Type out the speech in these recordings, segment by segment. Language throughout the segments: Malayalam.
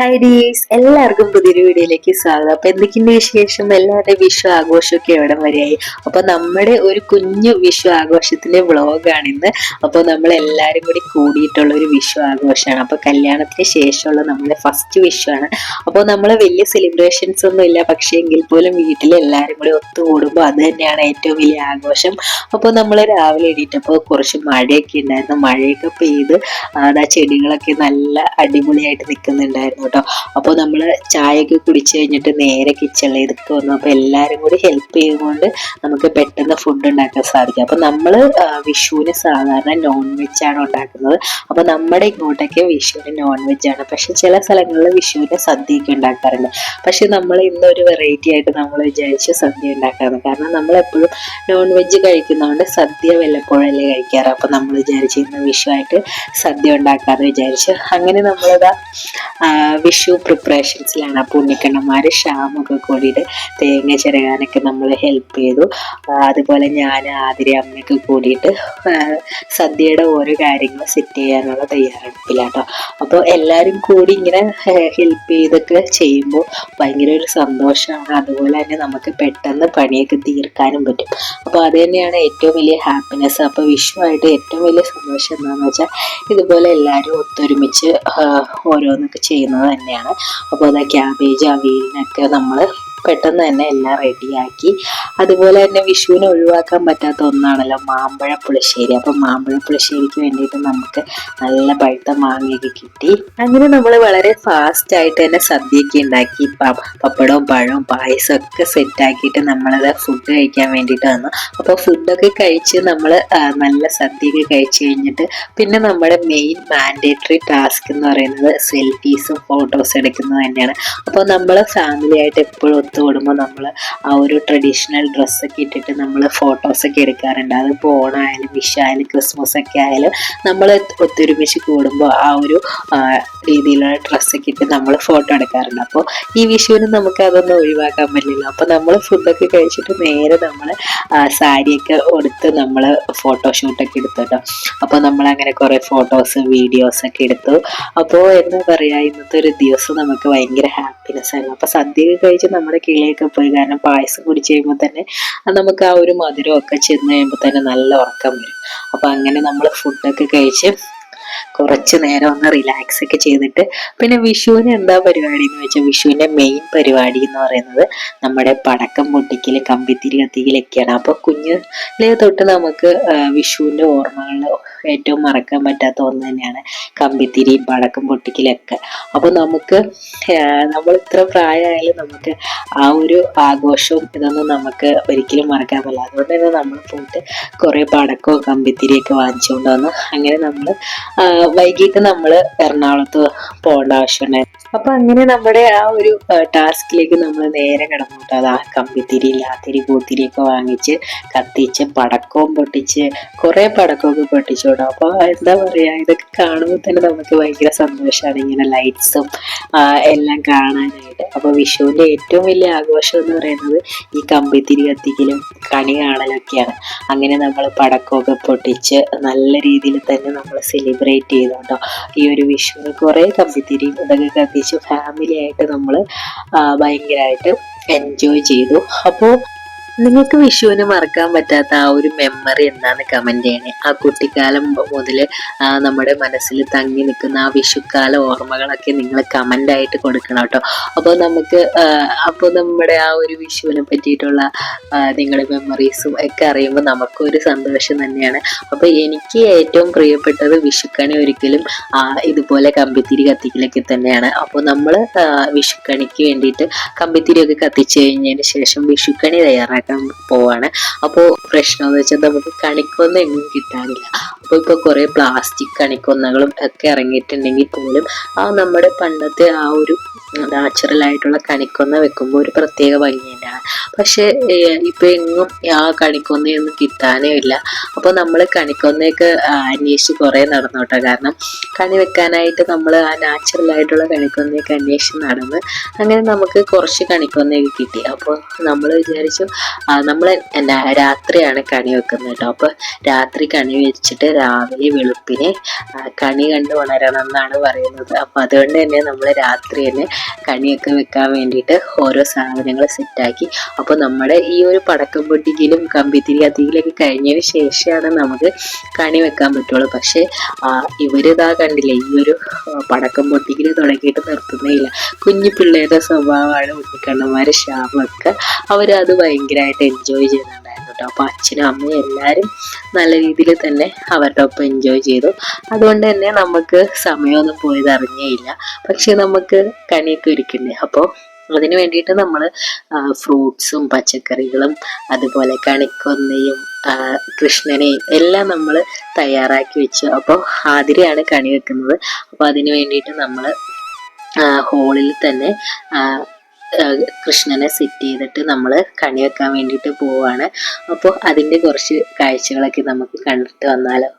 ഹായ് ഡീസ് എല്ലാവർക്കും പുതിയൊരു വീഡിയോയിലേക്ക് സ്വാഗതം. അപ്പൊ എന്തൊക്കെയുണ്ട് വിശേഷം? എല്ലാവരുടെ വിഷു ആഘോഷമൊക്കെ എവിടെ വരെയായി? അപ്പൊ നമ്മുടെ ഒരു കുഞ്ഞു വിഷു ആഘോഷത്തിന്റെ വ്ളോഗാണ് ഇന്ന്. അപ്പോൾ നമ്മൾ എല്ലാവരും കൂടി കൂടിയിട്ടുള്ള ഒരു വിഷു ആഘോഷമാണ്. അപ്പോൾ കല്യാണത്തിന് ശേഷമുള്ള നമ്മുടെ ഫസ്റ്റ് വിഷു ആണ്. അപ്പോൾ നമ്മൾ വലിയ സെലിബ്രേഷൻസ് ഒന്നും ഇല്ല. പക്ഷേ എങ്കിൽ പോലും വീട്ടിൽ എല്ലാവരും കൂടി ഒത്തുകൂടുമ്പോൾ അത് തന്നെയാണ് ഏറ്റവും വലിയ ആഘോഷം. അപ്പോൾ നമ്മൾ രാവിലെ എണീറ്റപ്പോൾ കുറച്ച് മഴയൊക്കെ ഉണ്ടായിരുന്നു. മഴയൊക്കെ പെയ്ത് ആ ചെടികളൊക്കെ നല്ല അടിപൊളിയായിട്ട് നിൽക്കുന്നുണ്ടായിരുന്നു കേട്ടോ. അപ്പോൾ നമ്മൾ ചായയൊക്കെ കുടിച്ച് കഴിഞ്ഞിട്ട് നേരെ കിച്ചണിലേക്ക് വന്നു. അപ്പോൾ എല്ലാവരും കൂടി ഹെൽപ്പ് ചെയ്തുകൊണ്ട് നമുക്ക് പെട്ടെന്ന് ഫുഡ് ഉണ്ടാക്കാൻ സാധിക്കും. അപ്പോൾ നമ്മൾ വിഷുവിന് സാധാരണ നോൺ വെജ് ആണ് ഉണ്ടാക്കുന്നത്. അപ്പോൾ നമ്മുടെ ഇങ്ങോട്ടൊക്കെ വിഷുവിന് നോൺ വെജ് ആണ്. പക്ഷെ ചില സ്ഥലങ്ങളിൽ വിഷുവിന് സദ്യയൊക്കെ ഉണ്ടാക്കാറുണ്ട്. പക്ഷെ നമ്മൾ ഇന്നൊരു വെറൈറ്റി ആയിട്ട് നമ്മൾ വിചാരിച്ച് സദ്യ ഉണ്ടാക്കാറുണ്ട് കാരണം നമ്മൾ എപ്പോഴും നോൺ വെജ് കഴിക്കുന്നതുകൊണ്ട് സദ്യ വല്ലപ്പോഴല്ലേ കഴിക്കാറ്. അപ്പോൾ നമ്മൾ വിചാരിച്ച് ഇന്ന് വിഷുവായിട്ട് സദ്യ ഉണ്ടാക്കാമെന്ന് വിചാരിച്ച്. അങ്ങനെ നമ്മളിതാ വിഷു പ്രിപ്പറേഷൻസിലാണ്. അപ്പോൾ ഉണ്ണിക്കണ്ണന്മാർ ഷാമൊക്കെ കൂടിയിട്ട് തേങ്ങ ചിരകാനൊക്കെ നമ്മൾ ഹെൽപ്പ് ചെയ്തു. അതുപോലെ ഞാൻ ആതിരി അമ്മയൊക്കെ കൂടിയിട്ട് സദ്യയുടെ ഓരോ കാര്യങ്ങൾ സെറ്റ് ചെയ്യാനുള്ള തയ്യാറെടുപ്പിലാട്ടോ. അപ്പോൾ എല്ലാവരും കൂടി ഇങ്ങനെ ഹെൽപ്പ് ചെയ്തൊക്കെ ചെയ്യുമ്പോൾ ഭയങ്കര ഒരു സന്തോഷമാണ്. അതുപോലെ തന്നെ നമുക്ക് പെട്ടെന്ന് പണിയൊക്കെ തീർക്കാനും പറ്റും. അപ്പോൾ അത് തന്നെയാണ് ഏറ്റവും വലിയ ഹാപ്പിനെസ് അപ്പോൾ വിഷുവായിട്ട് ഏറ്റവും വലിയ സന്തോഷം എന്താണെന്ന് വെച്ചാൽ ഇതുപോലെ എല്ലാവരും ഒത്തൊരുമിച്ച് ഓരോന്നൊക്കെ ചെയ്യുന്നത്. തന്നെയാണ്. അപ്പോൾ അതാ ക്യാബേജ് അവിയലിനൊക്കെ നമ്മൾ പെട്ടെന്ന് തന്നെ എല്ലാം റെഡിയാക്കി അതുപോലെ തന്നെ വിഷുവിനെ ഒഴിവാക്കാൻ പറ്റാത്ത ഒന്നാണല്ലോ മാമ്പഴ പുളിശ്ശേരി. അപ്പം മാമ്പഴ പുളിശ്ശേരിക്ക് വേണ്ടിയിട്ട് നമുക്ക് നല്ല പഴുത്ത മാങ്ങയൊക്കെ കിട്ടി. അങ്ങനെ നമ്മൾ വളരെ ഫാസ്റ്റ് ആയിട്ട് തന്നെ സദ്യയൊക്കെ ഉണ്ടാക്കി. പപ്പടവും പഴവും പായസം ഒക്കെ സെറ്റ് ആക്കിയിട്ട് നമ്മളത് ഫുഡ് കഴിക്കാൻ വേണ്ടിയിട്ട് വന്നു. അപ്പോൾ ഫുഡൊക്കെ കഴിച്ച് നമ്മൾ നല്ല സദ്യയൊക്കെ കഴിച്ച് കഴിഞ്ഞിട്ട് പിന്നെ നമ്മുടെ മെയിൻ മാൻഡേറ്ററി ടാസ്ക് എന്ന് പറയുന്നത് സെൽഫീസും ഫോട്ടോസ് എടുക്കുന്നത് തന്നെയാണ്. അപ്പോൾ നമ്മൾ ഫാമിലി ആയിട്ട് എപ്പോഴും ഒത്തുകൂടുമ്പോൾ നമ്മൾ ആ ഒരു ട്രഡീഷണൽ ഡ്രസ്സൊക്കെ ഇട്ടിട്ട് നമ്മൾ ഫോട്ടോസൊക്കെ എടുക്കാറുണ്ട്. അതിപ്പോൾ ഓണമായാലും വിഷായാലും ക്രിസ്മസ് ഒക്കെ ആയാലും നമ്മൾ ഒത്തൊരുമിച്ച് കൂടുമ്പോൾ ആ ഒരു രീതിയിലുള്ള ഡ്രസ്സൊക്കെ ഇട്ട് നമ്മൾ ഫോട്ടോ എടുക്കാറുണ്ട്. അപ്പോൾ ഈ വിഷുവിന് നമുക്ക് അതൊന്നും ഒഴിവാക്കാൻ പറ്റില്ല. അപ്പോൾ നമ്മൾ ഫുഡൊക്കെ കഴിച്ചിട്ട് നേരെ നമ്മൾ സാരിയൊക്കെ കൊടുത്ത് നമ്മൾ ഫോട്ടോഷൂട്ടൊക്കെ എടുത്തു കേട്ടോ അപ്പോൾ നമ്മൾ അങ്ങനെ കുറേ ഫോട്ടോസ് വീഡിയോസ് ഒക്കെ എടുത്തു. അപ്പോൾ എന്താ പറയുക ഇന്നത്തെ ഒരു ദിവസം നമുക്ക് ഭയങ്കര ഹാപ്പിനെസ് ആയിരുന്നു. അപ്പോൾ സദ്യ കഴിച്ച് നമ്മുടെ കിളിയൊക്കെ പോയി കാരണം പായസം കുടിച്ച് കഴിയുമ്പോൾ തന്നെ അത് നമുക്ക് ആ ഒരു മധുരമൊക്കെ ചെന്ന് കഴിയുമ്പോൾ തന്നെ നല്ല ഉറക്കം വരും. അപ്പം അങ്ങനെ നമ്മൾ ഫുഡൊക്കെ കഴിച്ച് കുറച്ച് നേരം ഒന്ന് റിലാക്സ് ഒക്കെ ചെയ്തിട്ട് പിന്നെ വിഷുവിന് എന്താ പരിപാടി എന്ന് വെച്ചാൽ വിഷുവിന്റെ മെയിൻ പരിപാടി എന്ന് പറയുന്നത് നമ്മുടെ പടക്കം പൊട്ടിക്കൽ കമ്പിത്തിരി കത്തിക്കലൊക്കെയാണ്. അപ്പോൾ കുഞ്ഞിലെ തൊട്ട് നമുക്ക് വിഷുവിന്റെ ഓർമ്മകളിൽ ഏറ്റവും മറക്കാൻ പറ്റാത്ത ഒന്ന് തന്നെയാണ് കമ്പിത്തിരിയും പടക്കം പൊട്ടിക്കലൊക്കെ. അപ്പോൾ നമുക്ക് നമ്മൾ ഇത്ര പ്രായമായാലും നമുക്ക് ആ ഒരു ആഘോഷവും ഇതൊന്നും നമുക്ക് ഒരിക്കലും മറക്കാൻ പറ്റില്ല. അതുകൊണ്ട് തന്നെ നമ്മൾ പോയിട്ട് കുറേ പടക്കവും കമ്പിത്തിരിയൊക്കെ വാങ്ങിച്ചുകൊണ്ട് വന്നു. അങ്ങനെ നമ്മൾ വൈകിട്ട് നമ്മൾ എറണാകുളത്ത് പോകേണ്ട ആവശ്യമുണ്ടായിരുന്നു അപ്പൊ അങ്ങനെ നമ്മുടെ ആ ഒരു ടാസ്കിലേക്ക് നമ്മൾ നേരെ കിടന്നു അത് ആ കമ്പിത്തിരി ലാത്തിരി പൂത്തിരിയൊക്കെ വാങ്ങിച്ച് കത്തിച്ച് പടക്കവും പൊട്ടിച്ച് കുറേ പടക്കമൊക്കെ പൊട്ടിച്ചു. കേട്ടോ അപ്പോൾ എന്താ പറയാ ഇതൊക്കെ കാണുമ്പോൾ തന്നെ നമുക്ക് ഭയങ്കര സന്തോഷമാണ് ഇങ്ങനെ ലൈറ്റ്സും എല്ലാം കാണാനായിട്ട്. അപ്പോൾ വിഷുവിന്റെ ഏറ്റവും വലിയ ആഘോഷം എന്ന് പറയുന്നത് ഈ കമ്പിത്തിരി കത്തിക്കലും കണി കാണലൊക്കെയാണ്. അങ്ങനെ നമ്മൾ പടക്കമൊക്കെ പൊട്ടിച്ച് നല്ല രീതിയിൽ തന്നെ നമ്മൾ സെലിബ്രേറ്റ് ചെയ്തു കേട്ടോ ഈ ഒരു വിഷുവിന് കുറേ കമ്പിത്തിരിയും ഇതൊക്കെ കത്തിച്ച് ഫാമിലി ആയിട്ട് നമ്മൾ ഭയങ്കരമായിട്ട് എൻജോയ് ചെയ്തു. അപ്പോൾ നിങ്ങൾക്ക് വിഷുവിന് മറക്കാൻ പറ്റാത്ത ആ ഒരു മെമ്മറി എന്താന്ന് കമന്റ് ചെയ്യണേ. ആ കുട്ടിക്കാലം മുതൽ നമ്മുടെ മനസ്സിൽ തങ്ങി നിൽക്കുന്ന ആ വിഷുക്കാല ഓർമ്മകളൊക്കെ നിങ്ങൾ കമന്റ് ആയിട്ട് കൊടുക്കണം കേട്ടോ. അപ്പോൾ നമുക്ക് അപ്പോൾ നമ്മുടെ ആ ഒരു വിഷുവിനെ പറ്റിയിട്ടുള്ള നിങ്ങളുടെ മെമ്മറീസും ഒക്കെ അറിയുമ്പോൾ നമുക്കൊരു സന്തോഷം തന്നെയാണ്. അപ്പോൾ എനിക്ക് ഏറ്റവും പ്രിയപ്പെട്ടത് വിഷുക്കണി ഒരിക്കലും ഇതുപോലെ കമ്പിത്തിരി കത്തിക്കലൊക്കെ തന്നെയാണ്. അപ്പോൾ നമ്മൾ വിഷുക്കണിക്ക് വേണ്ടിയിട്ട് കമ്പിത്തിരിയൊക്കെ കത്തിച്ചു കഴിഞ്ഞതിന് ശേഷം വിഷുക്കണി തയ്യാറാക്കാൻ പോവാണ്. അപ്പോൾ പ്രശ്നം എന്ന് വെച്ചാൽ നമുക്ക് കണിക്കൊന്ന എങ്ങും കിട്ടാനില്ല. അപ്പോൾ ഇപ്പോൾ കുറേ പ്ലാസ്റ്റിക് കണിക്കൊന്നകളും ഒക്കെ ഇറങ്ങിയിട്ടുണ്ടെങ്കിൽ പോലും ആ നമ്മുടെ പണ്ടത്തെ ആ ഒരു നാച്ചുറൽ ആയിട്ടുള്ള കണിക്കൊന്ന വെക്കുമ്പോൾ ഒരു പ്രത്യേക ഭംഗി തന്നെയാണ്. പക്ഷേ ഇപ്പൊ എങ്ങും ആ കണിക്കൊന്നയൊന്നും കിട്ടാനേ ഇല്ല. അപ്പോൾ നമ്മൾ കണിക്കൊന്നയൊക്കെ അന്വേഷിച്ച് കുറേ നടന്നു കാരണം കണി വെക്കാനായിട്ട് നമ്മൾ ആ നാച്ചുറൽ ആയിട്ടുള്ള കണിക്കൊന്നയൊക്കെ അന്വേഷിച്ച് നടന്ന് അങ്ങനെ നമുക്ക് കുറച്ച് കണിക്കൊന്നയൊക്കെ കിട്ടി. അപ്പോൾ നമ്മൾ വിചാരിച്ചു നമ്മൾ രാത്രിയാണ് കണി വെക്കുന്നത് കേട്ടോ അപ്പോൾ രാത്രി കണി വെച്ചിട്ട് രാവിലെ വെളുപ്പിനെ കണി കണ്ട് ഉണരണം എന്നാണ് പറയുന്നത്. അപ്പൊ അതുകൊണ്ട് തന്നെ നമ്മൾ രാത്രി തന്നെ കണിയൊക്കെ വെക്കാൻ വേണ്ടിയിട്ട് ഓരോ സാധനങ്ങൾ സെറ്റാക്കി അപ്പോൾ നമ്മുടെ ഈ ഒരു പടക്കം പൊട്ടിക്കലും കമ്പിത്തിരി അതിലൊക്കെ കഴിഞ്ഞതിന് ശേഷമാണ് നമുക്ക് കണി വെക്കാൻ പറ്റുള്ളൂ. പക്ഷേ ഇവരിതാ കണ്ടില്ലേ ഈ ഒരു പടക്കം പൊട്ടിക്കൽ തുടങ്ങിയിട്ട് നിർത്തുന്നേയില്ല. കുഞ്ഞു പിള്ളേരുടെ സ്വഭാവമാണ് കുട്ടിക്കണ്ണന്മാരെ ശ്യാമൊക്കെ അവരത് ഭയങ്കരമായിട്ട് എൻജോയ് ചെയ്യുന്നുണ്ടായിരുന്നു കേട്ടോ അപ്പോൾ അച്ഛനും അമ്മയും എല്ലാവരും നല്ല രീതിയിൽ തന്നെ അവരുടെ ഒപ്പം എൻജോയ് ചെയ്തു. അതുകൊണ്ട് തന്നെ നമുക്ക് സമയമൊന്നും പോയത് അറിഞ്ഞേയില്ല പക്ഷെ നമുക്ക് കണിയൊക്കെ ഒരുക്കണ്ടേ അപ്പോൾ അതിന് വേണ്ടിയിട്ട് നമ്മൾ ഫ്രൂട്ട്സും പച്ചക്കറികളും അതുപോലെ കണിക്കൊന്നയും കൃഷ്ണനെയും എല്ലാം നമ്മൾ തയ്യാറാക്കി വെച്ചു അപ്പോൾ ആതിരയാണ് കണി വെക്കുന്നത്. അപ്പോൾ അതിന് വേണ്ടിയിട്ട് നമ്മൾ ഹോളിൽ തന്നെ കൃഷ്ണനെ സെറ്റ് ചെയ്തിട്ട് നമ്മൾ കണി വെക്കാൻ വേണ്ടിയിട്ട് പോവാണ്. അപ്പോൾ അതിന്റെ കുറച്ച് കാഴ്ചകളൊക്കെ നമുക്ക് കണ്ടിട്ട് വന്നാലോ?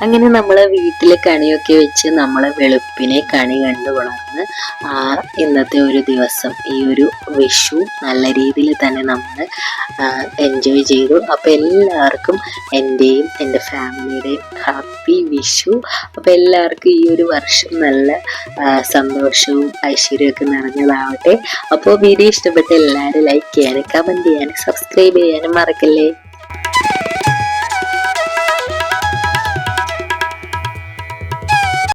അങ്ങനെ നമ്മളെ വീട്ടിൽ കണിയൊക്കെ വെച്ച് നമ്മളെ വെളുപ്പിനെ കണി കണ്ടു വളർന്ന് ആ, ഇന്നത്തെ ഒരു ദിവസം ഈ ഒരു വിഷു നല്ല രീതിയിൽ തന്നെ നമ്മൾ എൻജോയ് ചെയ്തു. അപ്പോൾ എല്ലാവർക്കും എന്റെയും എന്റെ ഫാമിലിയുടെയും ഹാപ്പി വിഷു. അപ്പോൾ എല്ലാവർക്കും ഈ ഒരു വർഷം നല്ല സന്തോഷവും ഐശ്വര്യമൊക്കെ നിറഞ്ഞതാവട്ടെ. അപ്പോൾ വീഡിയോ ഇഷ്ടപ്പെട്ട എല്ലാവരും ലൈക്ക് ചെയ്യാനും കമന്റ് ചെയ്യാനും സബ്സ്ക്രൈബ് ചെയ്യാനും മറക്കല്ലേ?